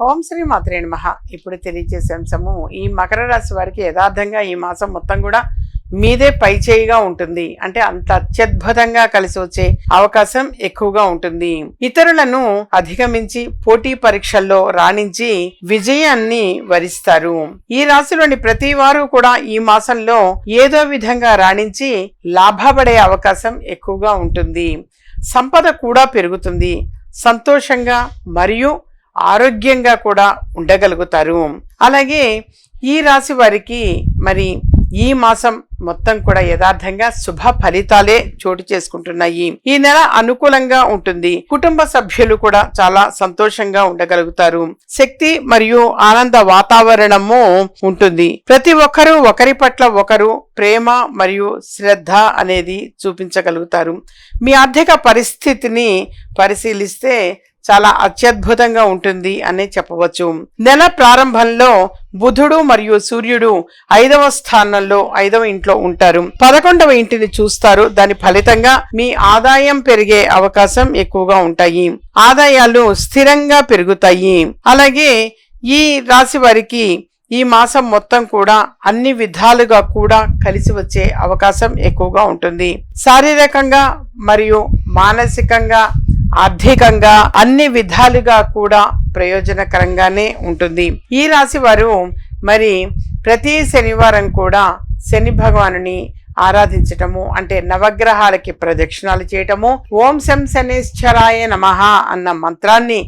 ఓం శ్రీ మాత్రే నమః. ఇప్పుడు తెలియజేసే అంశము ఈ మకర రాశి వారికి యథార్థంగా ఈ మాసం మొత్తం కూడా మీదే పైచేయిగా ఉంటుంది. అంటే అంత అత్యద్భుతంగా కలిసి వచ్చే అవకాశం ఎక్కువగా ఉంటుంది. ఇతరులను అధిగమించి పోటీ పరీక్షల్లో రాణించి విజయాన్ని వరిస్తారు. ఈ రాశిలోని ప్రతి వారు కూడా ఈ మాసంలో ఏదో విధంగా రాణించి లాభపడే అవకాశం ఎక్కువగా ఉంటుంది. సంపద కూడా పెరుగుతుంది. సంతోషంగా మరియు ఆరోగ్యంగా కూడా ఉండగలుగుతారు. అలాగే ఈ రాశి వారికి మరి ఈ మాసం మొత్తం కూడా యథార్థంగా శుభ ఫలితాలే చోటు చేసుకుంటున్నాయి. ఈ నెల అనుకూలంగా ఉంటుంది. కుటుంబ సభ్యులు కూడా చాలా సంతోషంగా ఉండగలుగుతారు. శక్తి మరియు ఆనంద వాతావరణము ఉంటుంది. ప్రతి ఒక్కరూ ఒకరి పట్ల ఒకరు ప్రేమ మరియు శ్రద్ధ అనేది చూపించగలుగుతారు. మీ ఆర్థిక పరిస్థితిని పరిశీలిస్తే చాలా అత్యద్భుతంగా ఉంటుంది అని చెప్పవచ్చు. నెల ప్రారంభంలో బుధుడు మరియు సూర్యుడు ఐదవ స్థానంలో ఐదవ ఇంట్లో ఉంటారు. పదకొండవ ఇంటిని చూస్తారు. దాని ఫలితంగా మీ ఆదాయం పెరిగే అవకాశం ఎక్కువగా ఉంటాయి. ఆదాయాలు స్థిరంగా పెరుగుతాయి. అలాగే ఈ రాశి వారికి ఈ మాసం మొత్తం కూడా అన్ని విధాలుగా కూడా కలిసి వచ్చే అవకాశం ఎక్కువగా ఉంటుంది. శారీరకంగా మరియు మానసికంగా ఆర్థికంగా అన్ని విధాలుగా కూడా ప్రయోజనకరంగానే ఉంటుంది. ఈ రాశి వారు మరి ప్రతి శనివారం కూడా శని భగవానుని ఆరాధించటము అంటే నవగ్రహాలకి ప్రదక్షిణాలు చేయటము ఓం శం శనేశ్వరాయ నమః అన్న మంత్రాన్ని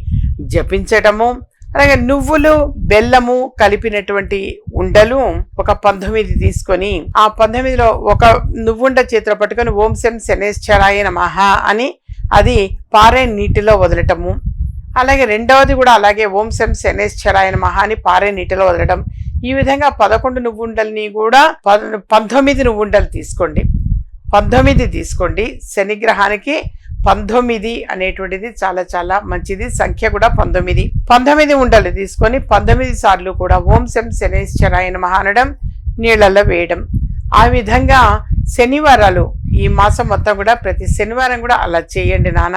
జపించటము అలాగే నువ్వులు బెల్లము కలిపినటువంటి ఉండలు ఒక పంతొమ్మిది తీసుకొని ఆ పంతొమ్మిదిలో ఒక నువ్వుండ చేతిలో పట్టుకొని ఓం శం శనేశ్వరాయ నమః అని అది పారే నీటిలో వదలటము. అలాగే రెండవది కూడా అలాగే ఓం శం శనేశ్వరాయన మహాని పారే నీటిలో వదలటం. ఈ విధంగా పదకొండు నువ్వుండల్ని కూడా పంతొమ్మిది నువ్వుండలు తీసుకోండి. పంతొమ్మిది తీసుకోండి. శనిగ్రహానికి పంతొమ్మిది అనేటువంటిది చాలా చాలా మంచిది. సంఖ్య కూడా పంతొమ్మిది. పంతొమ్మిది ఉండలు తీసుకొని పంతొమ్మిది సార్లు కూడా ఓం శం శనేశ్వరాయన మహానడం అనడం నీళ్ళల్లో వేయడం. ఆ విధంగా శనివారాలు ఈ మాసం మొత్తం కూడా ప్రతి శనివారం కూడా అలా చేయండి నాన్న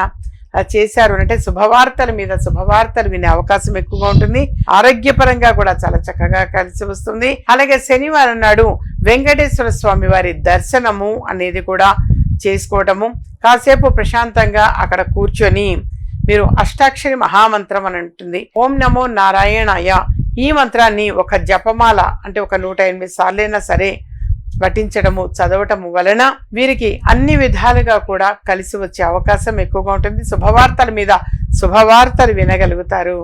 అలా చేశారు అంటే శుభవార్తల మీద శుభవార్తలు వినే అవకాశం ఎక్కువగా ఉంటుంది. ఆరోగ్యపరంగా కూడా చాలా చక్కగా కలిసి వస్తుంది. అలాగే శనివారం నాడు వెంకటేశ్వర స్వామి వారి దర్శనము అనేది కూడా చేసుకోవటము. కాసేపు ప్రశాంతంగా అక్కడ కూర్చొని మీరు అష్టాక్షరి మహామంత్రం అని ఉంటుంది. ఓం నమో నారాయణాయ. ఈ మంత్రాన్ని ఒక జపమాల అంటే ఒక నూట ఎనిమిది సార్లైనా సరే పఠించడము చదవటము వలన వీరికి అన్ని విధాలుగా కూడా కలిసి వచ్చే అవకాశం ఎక్కువగా ఉంటుంది. శుభవార్తల మీద శుభవార్తలు వినగలుగుతారు.